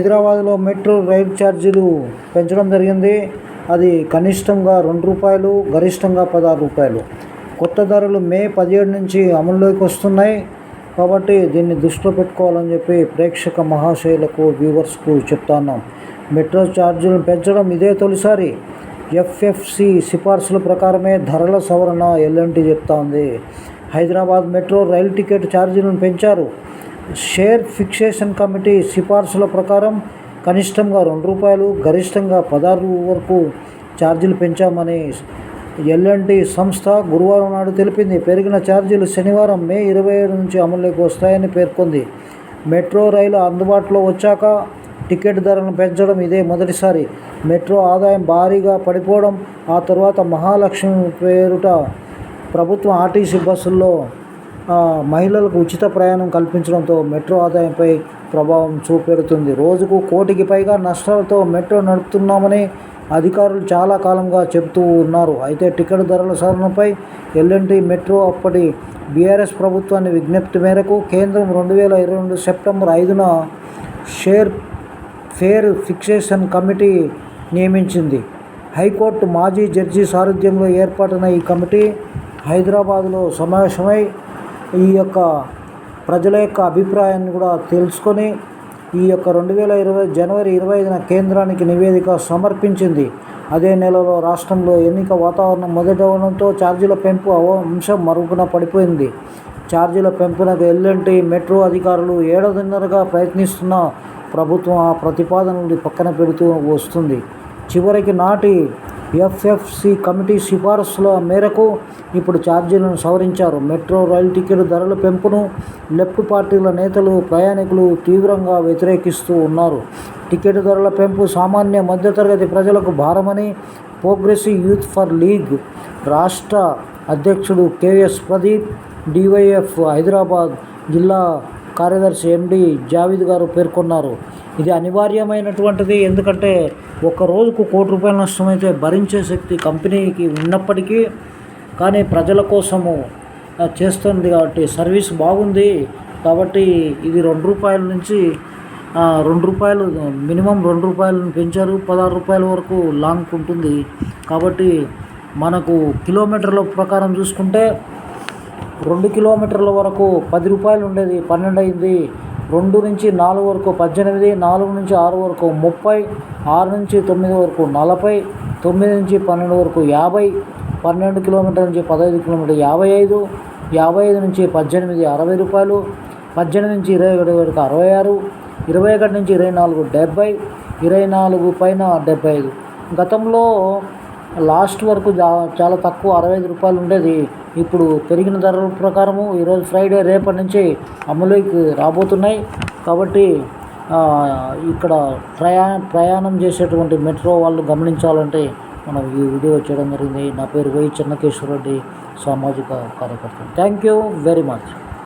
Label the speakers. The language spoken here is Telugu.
Speaker 1: హైదరాబాద్లో మెట్రో రైలు ఛార్జీలు పెంచడం జరిగింది. అది కనిష్టంగా రెండు రూపాయలు గరిష్టంగా పదహారు రూపాయలు. కొత్త ధరలు మే పదిహేడు నుంచి అమల్లోకి వస్తున్నాయి. కాబట్టి దీన్ని దృష్టిలో పెట్టుకోవాలని చెప్పి ప్రేక్షక మహాశయులకు వ్యూవర్స్కు చెప్తున్నాం మెట్రో ఛార్జీలను పెంచడం ఇదే తొలిసారి. ఎఫ్ఎఫ్సి సిఫార్సుల ప్రకారమే ధరల సవరణ ఎల్ఎన్టీ చెప్తా ఉంది. హైదరాబాద్ మెట్రో రైలు టికెట్ ఛార్జీలను పెంచారు. షేర్ ఫిక్సేషన్ కమిటీ సిఫార్సుల ప్రకారం కనిష్టంగా రెండు రూపాయలు గరిష్టంగా పదహారు వరకు ఛార్జీలు పెంచామని ఎల్ఎన్టీ సంస్థ గురువారం నాడు తెలిపింది. పెరిగిన ఛార్జీలు శనివారం మే ఇరవై ఏడు నుంచి అమల్లోకి వస్తాయని పేర్కొంది. మెట్రో రైలు అందుబాటులో వచ్చాక టికెట్ ధరలను పెంచడం ఇదే మొదటిసారి. మెట్రో ఆదాయం భారీగా పడిపోవడం ఆ తర్వాత మహాలక్ష్మి పేరుట ప్రభుత్వం ఆర్టీసీ బస్సుల్లో మహిళలకు ఉచిత ప్రయాణం కల్పించడంతో మెట్రో ఆదాయంపై ప్రభావం చూపెడుతుంది. రోజుకు కోటికి పైగా నష్టాలతో మెట్రో నడుపుతున్నామని అధికారులు చాలా కాలంగా చెబుతూ ఉన్నారు. అయితే టికెట్ ధరల సవరణపై ఎల్ఎన్టీ మెట్రో అప్పటి బీఆర్ఎస్ ప్రభుత్వాన్ని విజ్ఞప్తి మేరకు కేంద్రం రెండు వేల ఇరవై రెండు సెప్టెంబర్ ఐదున షేర్ ఫేర్ ఫిక్సేషన్ కమిటీ నియమించింది. హైకోర్టు మాజీ జడ్జి సారథ్యంలో ఏర్పాటైన ఈ కమిటీ హైదరాబాదులో సమావేశమై ఈ యొక్క ప్రజల యొక్క అభిప్రాయాన్ని కూడా తెలుసుకొని ఈ యొక్క రెండు వేల ఇరవై జనవరి ఇరవై ఐదున కేంద్రానికి నివేదిక సమర్పించింది. అదే నెలలో రాష్ట్రంలో ఎన్నిక వాతావరణం మొదలవడంతో ఛార్జీల పెంపు అవ- అంశం మరుగున పడిపోయింది. ఛార్జీల పెంపునకు ఎల్లంటి మెట్రో అధికారులు ఏడాదిన్నరగా ప్రయత్నిస్తున్న ప్రభుత్వం ఆ ప్రతిపాదనలు పక్కన పెడుతూ వస్తుంది. చివరికి నాటి ఎఫ్ఎఫ్సి కమిటీ సిఫారసుల మేరకు ఇప్పుడు ఛార్జీలను సవరించారు. మెట్రో రైలు టికెట్ ధరల పెంపును లెఫ్ట్ పార్టీల నేతలు ప్రయాణికులు తీవ్రంగా వ్యతిరేకిస్తూ ఉన్నారు. టికెట్ ధరల పెంపు సామాన్య మధ్యతరగతి ప్రజలకు భారమని ప్రోగ్రెసివ్ యూత్ ఫర్ లీగ్ రాష్ట్ర అధ్యక్షుడు కేఎస్ ప్రదీప్ డివైఎఫ్ హైదరాబాద్ జిల్లా కార్యదర్శి ఎండి జావీద్ గారు పేర్కొన్నారు. ఇది అనివార్యమైనటువంటిది. ఎందుకంటే ఒక రోజుకు కోటి రూపాయల నష్టమైతే భరించే శక్తి కంపెనీకి ఉన్నప్పటికీ కానీ ప్రజల కోసము చేస్తుంది కాబట్టి సర్వీస్ బాగుంది. కాబట్టి ఇది రెండు రూపాయల నుంచి రెండు రూపాయలు మినిమం రెండు రూపాయలను పెంచారు. పదహారు రూపాయల వరకు లాంగ్ ఉంటుంది. కాబట్టి మనకు కిలోమీటర్ల ప్రకారం చూసుకుంటే రెండు కిలోమీటర్ల వరకు పది రూపాయలు ఉండేది పన్నెండు అయింది. రెండు నుంచి నాలుగు వరకు పద్దెనిమిది నాలుగు నుంచి ఆరు వరకు ముప్పై ఆరు నుంచి తొమ్మిది వరకు నలభై తొమ్మిది నుంచి పన్నెండు వరకు యాభై పన్నెండు కిలోమీటర్ల నుంచి పదహైదు కిలోమీటర్ యాభై ఐదు యాభై ఐదు నుంచి పద్దెనిమిది అరవై రూపాయలు పద్దెనిమిది నుంచి ఇరవై ఒకటి వరకు అరవై ఆరు ఇరవై ఒకటి నుంచి ఇరవై నాలుగు డెబ్బై ఇరవై నాలుగు పైన డెబ్బై ఐదు. గతంలో లాస్ట్ వరకు చాలా తక్కువ అరవై ఐదు రూపాయలు ఉండేది. ఇప్పుడు పెరిగిన ధరల ప్రకారము ఈరోజు ఫ్రైడే రేపటి నుంచి అమలుకి రాబోతున్నాయి. కాబట్టి ఇక్కడ ప్రయా ప్రయాణం చేసేటువంటి మెట్రో వాళ్ళు గమనించాలంటే మనం ఈ వీడియో చేయడం జరిగింది. నా పేరు వై చెన్నకేశ్వర రెడ్డి సామాజిక కార్యకర్త. Thank you very much